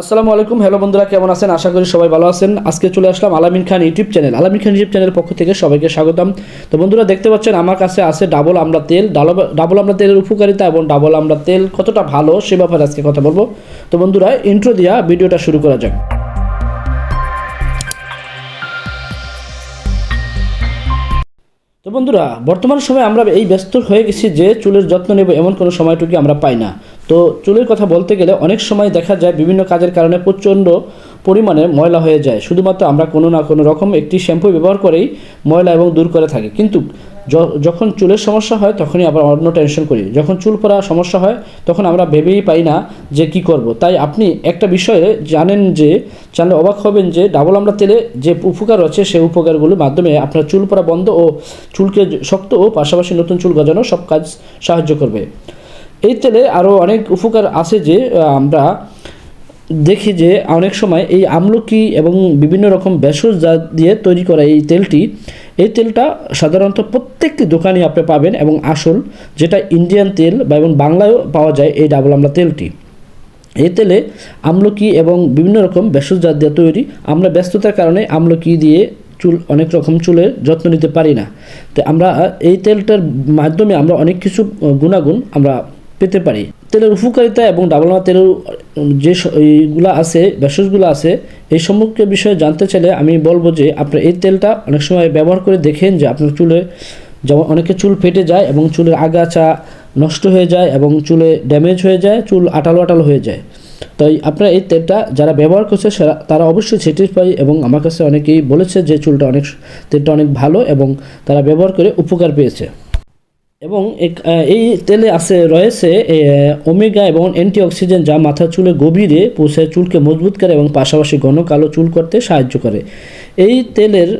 আসসালামু আলাইকুম। হ্যালো বন্ধুরা, কেমন আছেন? আশা করি সবাই ভালো আছেন। আজকে চলে আসলাম আলামিন খান ইউটিউব চ্যানেল। আলামিন খান ইউটিউব চ্যানেলের পক্ষ থেকে সবাইকে স্বাগতম। তো বন্ধুরা, দেখতে পাচ্ছেন আমার কাছে আছে ডাবল আমড়া তেল। ডাবল আমড়া তেলের উপকারিতা এবং ডাবল আমড়া তেল কতটা ভালো সে ব্যাপারে আজকে কথা বলব। তো বন্ধুরা ইন্ট্রো দিয়া ভিডিওটা শুরু করা যাক। তো বন্ধুরা, বর্তমান সময়ে আমরা এই ব্যস্ত হয়ে গেছি যে চুলের যত্ন নেব এমন কোনো সময়টুকু আমরা পাই না। তো চুলের কথা বলতে গেলে অনেক সময় দেখা যায় বিভিন্ন কাজের কারণে প্রচণ্ড পরিমাণে ময়লা হয়ে যায়। শুধুমাত্র আমরা কোনো না কোনো রকম একটি শ্যাম্পু ব্যবহার করেই ময়লা এবং দূর করে থাকি। কিন্তু যখন চুলের সমস্যা হয়, তখনই আবার অন্য টেনশন করি। যখন চুল পড়া সমস্যা হয়, তখন আমরা ভেবেই পাই না যে কি করব। তাই আপনি একটা বিষয়ে জানেন যে, জানলে অবাক হবেন যে, ডাবল আমড়া তেলে যে উপকার আছে সেই উপকারগুলোর মাধ্যমে আপনার চুল পড়া বন্ধ ও চুলকে শক্ত ও পাশাপাশি নতুন চুল গজানো সব কাজ সাহায্য করবে। এই তেলে আরও অনেক উপকার আছে যে আমরা দেখি যে অনেক সময় এই আমলকি এবং বিভিন্ন রকম ভেষজ জাত দিয়ে তৈরি করা এই তেলটি, এই তেলটা সাধারণত প্রত্যেকটি দোকানে আপনি পাবেন এবং আসল যেটা ইন্ডিয়ান তেল বা এবং বাংলায়ও পাওয়া যায় এই ডাবল আমলা তেলটি। এই তেলে আমলকি এবং বিভিন্ন রকম ভেষজ জাত দিয়ে তৈরি, আমরা ব্যস্ততার কারণে আমলকি দিয়ে চুল, অনেক রকম চুলের যত্ন নিতে পারি না। তো আমরা এই তেলটার মাধ্যমে আমরা অনেক কিছু গুণাগুণ আমরা পেতে পারি। তেলের উপকারিতা এবং ডাবলমা তেলের যে এইগুলো আছে, ভেষজগুলো আছে, এই সম্পর্কে বিষয়ে জানতে চাইলে আমি বলব যে আপনার এই তেলটা অনেক সময় ব্যবহার করে দেখেন যে আপনার চুলে যেমন অনেকে চুল ফেটে যায় এবং চুলের আগাছা নষ্ট হয়ে যায় এবং চুলে ড্যামেজ হয়ে যায়, চুল আটালো আটালো হয়ে যায়। তাই আপনারা এই তেলটা যারা ব্যবহার করছে তারা অবশ্যই স্যাটিসফাই এবং আমার কাছে অনেকেই বলেছে যে চুলটা অনেক, তেলটা অনেক ভালো এবং তারা ব্যবহার করে উপকার পেয়েছে। এবং এই তেলে আছে, রয়েছে ওমেগা এবং অ্যান্টিঅক্সিডেন্ট যা মাথার চুলে গভীরে পৌঁছায় চুলকে মজবুত করে এবং পাশাপাশি ঘন কালো চুল করতে সাহায্য করে। এই তেলের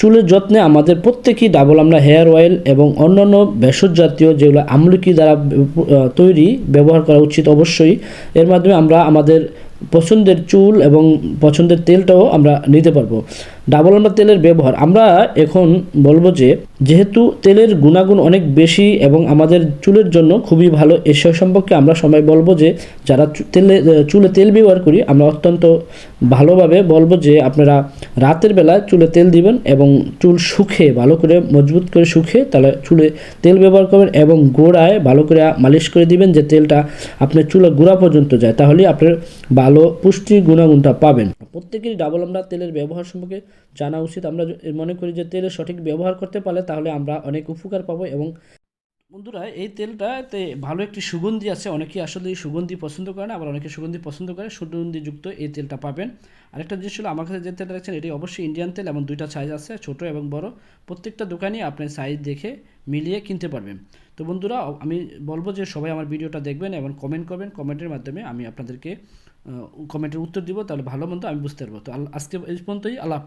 চুলের যত্নে আমাদের প্রত্যেকই ডাবল আমরা হেয়ার অয়েল এবং অন্যান্য ভেষজ জাতীয় যেগুলো আমলকি দ্বারা তৈরি ব্যবহার করা উচিত অবশ্যই। এর মাধ্যমে আমরা আমাদের পছন্দের চুল এবং পছন্দের তেলটাও আমরা নিতে পারব। ডাবল আমরা তেলের ব্যবহার। আমরা এখন বলব যে, যেহেতু তেলের গুণাগুণ অনেক বেশি এবং আমাদের চুলের জন্য খুবই ভালো এসব সম্পর্কে আমরা সবাই বলব যে, যারা তেলে চুলে তেল ব্যবহার করি, আমরা অত্যন্ত ভালোভাবে বলব যে, আপনারা রাতের বেলা চুলে তেল দিবেন এবং চুল শুকে ভালো করে মজবুত করে শুকে তাহলে চুলে তেল ব্যবহার করবেন এবং গোড়ায় ভালো করে মালিশ করে দিবেন যে তেলটা আপনার চুলে গোড়া পর্যন্ত যায়। তাহলে আপনার ভালো পুষ্টি গুণাগুণটা পাবেন। প্রত্যেকেরই ডাবল আমরা তেলের ব্যবহার সম্পর্কে জানা উচিত। আমরা মনে করি যে তেলের সঠিক ব্যবহার করতে পারলে তাহলে আমরা অনেক উপকার পাবো এবং বন্ধুরা, এই তেলটাতে ভালো একটি সুগন্ধি আছে। অনেকেই আসলে সুগন্ধি পছন্দ করে না, আবার অনেকে সুগন্ধি পছন্দ করে। সুগন্ধিযুক্ত এই তেলটা পাবেন। আরেকটা জিনিস হলো, আমার কাছে যে তেলটা দেখছেন এটি অবশ্যই ইন্ডিয়ান তেল এবং দুইটা সাইজ আছে, ছোট এবং বড়। প্রত্যেকটা দোকানেই আপনি সাইজ দেখে মিলিয়ে কিনতে পারবেন। তো বন্ধুরা আমি বলব যে সবাই আমার ভিডিওটা দেখবেন এবং কমেন্ট করবেন। কমেন্টের মাধ্যমে আমি আপনাদেরকে কমেন্টের উত্তর দিব, তাহলে ভালো মন্দ আমি বুঝতে পারব। তো আজকে এই পর্যন্তই, আল্লাহ।